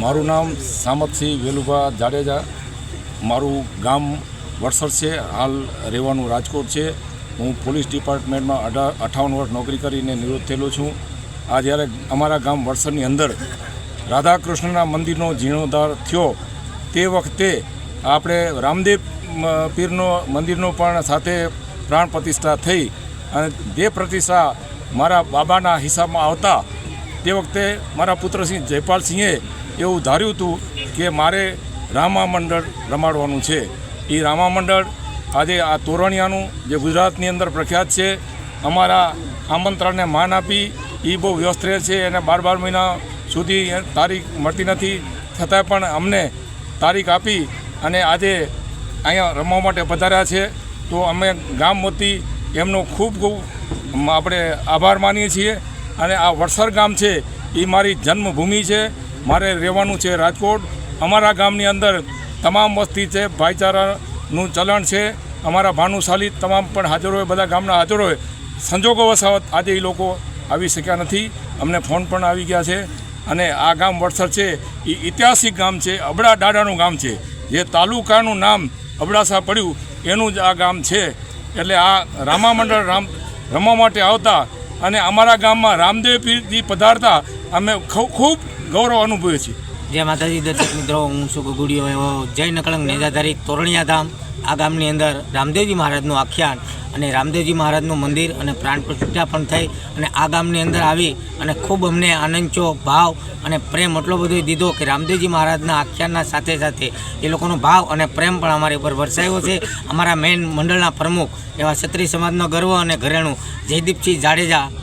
મારું નામ સામતસિંહ વેલુભા જાડેજા. મારું ગામ વડસર છે. હાલ રહેવાનું રાજકોટ છે. હું પોલીસ ડિપાર્ટમેન્ટમાં અઢા, અઠાવન વર્ષ નોકરી કરીને નિવૃત્ત થયેલો છું. આ જ્યારે અમારા ગામ વડસરની અંદર રાધાકૃષ્ણના મંદિરનો જીર્ણોદ્ધાર થયો, તે વખતે આપણે રામદેવ પીરનો મંદિરનો પણ સાથે પ્રાણ પ્રતિષ્ઠા થઈ અને તે પ્રતિષ્ઠા મારા બાબાના હિસાબમાં આવતા તે વખતે મારા પુત્રસિંહ જયપાલસિંહે એવું ધાર્યું હતું કે મારે રામા મંડળ રમાડવાનું છે. એ રામા મંડળ આજે આ તોરણિયાનું જે ગુજરાતની અંદર પ્રખ્યાત છે, અમારા આમંત્રણને માન આપી એ બહુ વ્યસ્ત રહે છે અને બાર બાર મહિના સુધી તારીખ મળતી નથી. છતાં પણ અમને તારીખ આપી અને આજે અહીંયા રમવા માટે પધાર્યા છે. તો અમે ગામ વતી એમનો ખૂબ ખૂબ આપણે આભાર માનીએ છીએ. અને આ વડસર ગામ છે એ મારી જન્મભૂમિ છે. મારે રહેવાનું છે રાજકોટ. અમારા ગામની અંદર તમામ વસ્તી છે, ભાઈચારાનું ચલણ છે. અમારા ભાનુશાલી તમામ પણ હાજર હોય, બધા ગામના હાજર હોય. સંજોગો વસાવત આજે એ લોકો આવી શક્યા નથી. અમને ફોન પણ આવી ગયા છે. અને આ ગામ વડસર છે એ ઐતિહાસિક ગામ છે, અબડા દાડાનું ગામ છે. જે તાલુકાનું નામ અબડાસા પડ્યું, એનું જ આ ગામ છે. એટલે આ રામા મંડળ રામ રમવા માટે આવતા અને અમારા ગામમાં રામદેવ પીરજી પધારતા અમે ખૂબ ગૌરવ અનુભવીએ છીએ. જય માતાજી, દર્શક મિત્રો, હું શું ગુગુડીઓ એવો. જય નકળંગ નેજાધારી તોરણિયા ધામ. આ ગામની અંદર રામદેવજી મહારાજનું આખ્યાન અને રામદેવજી મહારાજનું મંદિર અને પ્રાણ પ્રતિષ્ઠા પણ થઈ અને આ ગામની અંદર આવી અને ખૂબ અમને આનંદચો ભાવ અને પ્રેમ એટલો બધો દીધો કે રામદેવજી મહારાજના આખ્યાનના સાથે સાથે એ લોકોનો ભાવ અને પ્રેમ પણ અમારી ઉપર વરસાયો છે. અમારા મેન મંડળના પ્રમુખ એવા ક્ષત્રિય સમાજનો ગર્વ અને ઘરેણું જયદીપસિંહ જાડેજા